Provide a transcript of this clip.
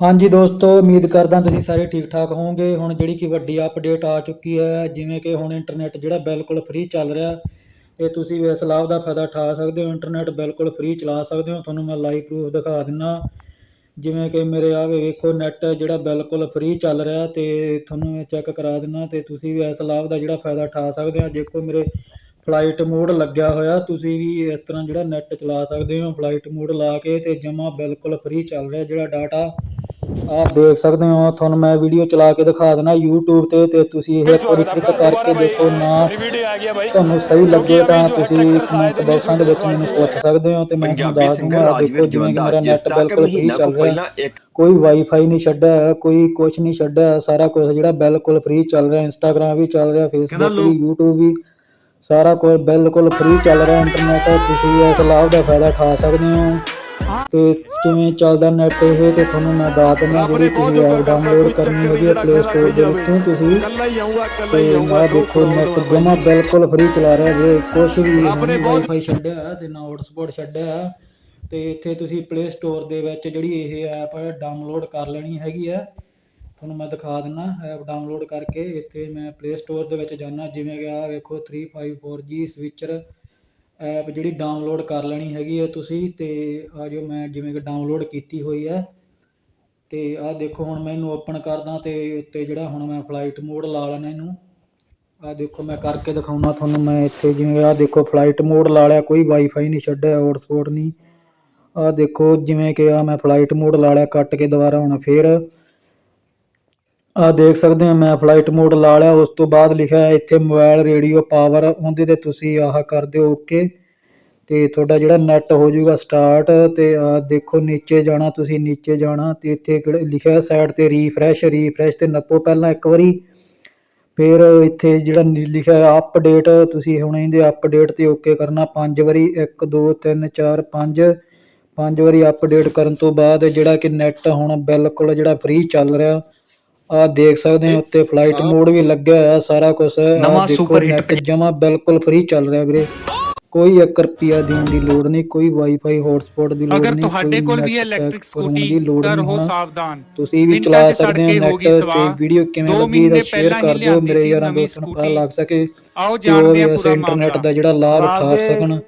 ਹਾਂਜੀ ਦੋਸਤੋ, ਉਮੀਦ ਕਰਦਾ ਤੁਸੀਂ ਸਾਰੇ ਠੀਕ ਠਾਕ ਹੋਵੋਗੇ। ਹੁਣ ਜਿਹੜੀ ਕਿ ਵੱਡੀ ਅਪਡੇਟ ਆ ਚੁੱਕੀ ਹੈ, ਜਿਵੇਂ ਕਿ ਹੁਣ ਇੰਟਰਨੈਟ ਜਿਹੜਾ ਬਿਲਕੁਲ ਫ੍ਰੀ ਚੱਲ ਰਿਹਾ ਤੇ ਤੁਸੀਂ ਵੀ ਇਸ ਲਾਭ ਦਾ ਫਾਇਦਾ ਉਠਾ ਸਕਦੇ ਹੋ। ਇੰਟਰਨੈਟ ਬਿਲਕੁਲ ਫ੍ਰੀ ਚਲਾ ਸਕਦੇ ਹੋ। ਤੁਹਾਨੂੰ ਮੈਂ ਲਾਈਵ ਪ੍ਰੂਫ ਦਿਖਾ ਦਿੰਦਾ ਜਿਵੇਂ ਕਿ ਮੇਰੇ ਆ ਵੇਖੋ ਨੈਟ ਜਿਹੜਾ ਬਿਲਕੁਲ ਫ੍ਰੀ ਚੱਲ ਰਿਹਾ ਤੇ ਤੁਹਾਨੂੰ ਮੈਂ ਚੈੱਕ ਕਰਾ ਦਿੰਦਾ ਤੇ ਤੁਸੀਂ ਵੀ ਇਸ ਲਾਭ ਦਾ ਜਿਹੜਾ ਫਾਇਦਾ ਉਠਾ ਸਕਦੇ ਹੋ। ਦੇਖੋ ਮੇਰੇ ਫਲਾਈਟ ਮੋਡ ਲੱਗਿਆ ਹੋਇਆ, ਤੁਸੀਂ ਵੀ ਇਸ ਤਰ੍ਹਾਂ ਜਿਹੜਾ ਨੈਟ ਚਲਾ ਸਕਦੇ ਹੋ। ਫਲਾਈਟ ਮੋਡ ਲਾ ਕੇ ਤੇ ਜਮਾ ਬਿਲਕੁਲ ਫ੍ਰੀ ਚੱਲ ਰਿਹਾ ਜਿਹੜਾ ਡਾਟਾ ਆਪ ਦੇਖ ਸਕਦੇ ਹੋ ਤੁਹਾਨੂੰ ਮੈਂ ਵੀਡੀਓ ਚਲਾ ਕੇ ਦਿਖਾ ਦੇਣਾ YouTube ਤੇ ਤੇ ਤੁਸੀਂ ਇਹ ਕਲਿੱਕ ਕਰਕੇ ਦੇਖੋ ਨਾ। ਤੁਹਾਨੂੰ ਸਹੀ ਲੱਗੇ ਤਾਂ ਤੁਸੀਂ ਕਮੈਂਟ ਬਾਕਸਾਂ ਦੇ ਵਿੱਚ ਮੈਨੂੰ ਪੁੱਛ ਸਕਦੇ ਹੋ ਤੇ ਮੈਂ ਤੁਹਾਨੂੰ ਦੱਸ ਦੂੰਗਾ। ਦੇਖੋ ਜਿਵੇਂ ਮੇਰਾ ਨੈਟ ਬਿਲਕੁਲ ਫ੍ਰੀ ਚੱਲ ਰਿਹਾ। ਪਹਿਲਾਂ ਇੱਕ ਕੋਈ ਵਾਈਫਾਈ ਨਹੀਂ ਛੱਡਿਆ ਕੋਈ ਕੁਝ ਨਹੀਂ ਛੱਡਿਆ ਸਾਰਾ ਕੁਝ ਜਿਹੜਾ ਬਿਲਕੁਲ ਫ੍ਰੀ ਚੱਲ ਰਿਹਾ। ਇੰਸਟਾਗ੍ਰਾਮ ਵੀ ਚੱਲ ਰਿਹਾ ਫੇਸਬੁੱਕ ਵੀ YouTube ਵੀ ਸਾਰਾ ਕੁਝ ਬਿਲਕੁਲ ਫ੍ਰੀ ਚੱਲ ਰਿਹਾ। ਇੰਟਰਨੈਟ ਤੁਸੀਂ ਇਸ ਲਾਭ ਦਾ ਫਾਇਦਾ ਉਠਾ ਸਕਦੇ ਹੋ। ਤੇ ਕਿਵੇਂ ਚੱਲਦਾ ਨੈਟ ਇਹ ਤੇ ਤੁਹਾਨੂੰ ਮੈਂ ਦੱਸ ਦਿੰਦਾ ਜਿਹੜੀ ਤੁਸੀਂ ਐਪ ਡਾਊਨਲੋਡ ਕਰਨੀ ਹੈਗੀ ਹੈ ਪਲੇ ਸਟੋਰ ਦੇ ਵਿੱਚੋਂ ਤੁਸੀਂ ਕੱਲਾ ਹੀ ਆਉਂਗਾ ਕੱਲਾ ਤੇ ਹੀ ਆਉਂਗਾ ਮੈਂ ਦੇਖੋ ਨੈਟ ਜਮਾ ਬਿਲਕੁਲ ਫ੍ਰੀ ਚਲਾ ਰਿਹਾ ਜੇ ਕੁਛ ਵੀ ਵਾਈਫਾਈ ਛੱਡਿਆ ਤੇ ਨਾ ਹੌਟਸਪੌਟ ਛੱਡਿਆ ਤੇ ਇੱਥੇ ਤੁਸੀਂ ਪਲੇ ਸਟੋਰ ਦੇ ਵਿੱਚ ਜਿਹੜੀ ਇਹ ਐਪ ਡਾਊਨਲੋਡ ਕਰ ਲੈਣੀ ਹੈਗੀ ਹੈ ਤੁਹਾਨੂੰ ਮੈਂ ਦਿਖਾ ਦਿੰਦਾ ਐਪ ਡਾਊਨਲੋਡ ਕਰਕੇ ਇੱਥੇ ਮੈਂ ਪਲੇ ਸਟੋਰ ਦੇ ਵਿੱਚ ਜਾਣਾ ਜਿਵੇਂ ਕਿ ਆ ਵੇਖੋ 354G ਸਵਿਚਰ ਐਪ ਜਿਹੜੀ ਡਾਊਨਲੋਡ ਕਰ ਲੈਣੀ ਹੈਗੀ ਹੈ ਤੁਸੀਂ ਤੇ ਆ ਜੋ ਮੈਂ ਜਿਵੇਂ ਕਿ ਡਾਊਨਲੋਡ ਕੀਤੀ ਹੋਈ ਹੈ ਤੇ ਆਹ ਦੇਖੋ ਹੁਣ ਮੈਂ ਇਹਨੂੰ ਓਪਨ ਕਰਦਾ ਤੇ ਉੱਤੇ ਜਿਹੜਾ ਹੁਣ ਮੈਂ ਫਲਾਈਟ ਮੋਡ ਲਾ ਲੈਣਾ ਇਹਨੂੰ। ਆਹ ਦੇਖੋ ਮੈਂ ਕਰਕੇ ਦਿਖਾਉਣਾ ਤੁਹਾਨੂੰ ਮੈਂ ਇੱਥੇ ਜਿਵੇਂ ਆਹ ਦੇਖੋ ਫਲਾਈਟ ਮੋਡ ਲਾ ਲਿਆ, ਕੋਈ ਵਾਈਫਾਈ ਨਹੀਂ ਛੱਡਿਆ ਹੌਟਸਪੌਟ ਨਹੀਂ। ਆਹ ਦੇਖੋ ਜਿਵੇਂ ਕਿ ਆ ਮੈਂ ਫਲਾਈਟ ਮੋਡ ਲਾ ਲਿਆ, ਕੱਟ ਕੇ ਦੁਬਾਰਾ ਹੁਣ ਫੇਰ ਆਹ ਦੇਖ ਸਕਦੇ ਹਾਂ, ਮੈਂ ਫਲਾਈਟ ਮੋਡ ਲਾ ਲਿਆ, ਉਸ ਤੋਂ ਬਾਅਦ ਲਿਖਿਆ ਹੈ, ਇੱਥੇ ਮੋਬਾਈਲ ਰੇਡੀਓ ਪਾਵਰ ਉਹਦੇ ਤੇ ਤੁਸੀਂ ਆਹ ਕਰ ਦਿਓ ਓਕੇ ਤੇ ਤੁਹਾਡਾ ਜਿਹੜਾ ਨੈਟ ਹੋ ਜਾਊਗਾ ਸਟਾਰਟ ਤੇ ਆਹ ਦੇਖੋ ਨੀਚੇ ਜਾਣਾ, ਤੁਸੀਂ ਨੀਚੇ ਜਾਣਾ, ਤੇ ਇੱਥੇ ਲਿਖਿਆ ਸਾਈਡ ਤੇ ਰੀਫਰੈਸ਼ ਰੀਫਰੈਸ਼ ਤੇ ਨੱਪੋ ਪਹਿਲਾਂ ਇੱਕ ਵਾਰੀ। ਫਿਰ ਇੱਥੇ ਜਿਹੜਾ ਲਿਖਿਆ ਅਪਡੇਟ ਤੁਸੀਂ ਹੁਣ ਇਹਦੇ ਅਪਡੇਟ ਤੇ ਓਕੇ ਕਰਨਾ, ਪੰਜ ਵਾਰੀ 1 2 3 4 5 ਪੰਜ ਵਾਰੀ ਅਪਡੇਟ ਕਰਨ ਤੋਂ ਬਾਅਦ ਜਿਹੜਾ ਕਿ ਨੈਟ ਹੁਣ ਬਿਲਕੁਲ ਜਿਹੜਾ ਫ੍ਰੀ ਚੱਲ ਰਿਹਾ। ਆਹ ਦੇਖ ਸਕਦੇ ਹੋ ਉੱਤੇ ਫਲਾਈਟ ਮੋਡ ਵੀ ਲੱਗਿਆ ਹੋਇਆ ਸਾਰਾ ਕੁਝ ਨਵਾਂ ਸੁਪਰ ਹਿੱਟ ਜਮਾ ਬਿਲਕੁਲ ਫ੍ਰੀ ਚੱਲ ਰਿਹਾ ਵੀਰੇ ਕੋਈ 1 ਰੁਪਿਆ ਦੇਣ ਦੀ ਲੋੜ ਨਹੀਂ ਕੋਈ ਵਾਈਫਾਈ ਹੌਟਸਪੌਟ ਦੀ ਲੋੜ ਨਹੀਂ ਅਗਰ ਤੁਹਾਡੇ ਕੋਲ ਵੀ ਇਲੈਕਟ੍ਰਿਕ ਸਕੂਟੀ ਤਾਂ ਰਹੋ। ਸਾਵਧਾਨ ਤੁਸੀਂ ਵੀ ਚਲਾ ਸਕਦੇ ਹੋ ਨੈਟ ਤੇ। ਵੀਡੀਓ ਕਿਵੇਂ ਲੱਗੀ ਦਾ ਸ਼ੇਅਰ ਕਰ ਦਿਓ ਮੇਰੇ ਯਾਰਾਂ ਦੋਸਤਾਂ ਨੂੰ ਪਤਾ। ਲੱਗ ਸਕੇ ਆਓ ਜਾਣਦੇ ਹਾਂ ਪੂਰਾ ਇੰਟਰਨੈਟ ਮਾਮਲਾ ਦਾ ਜਿਹੜਾ ਲਾਭ ਉਠਾ ਸਕਣ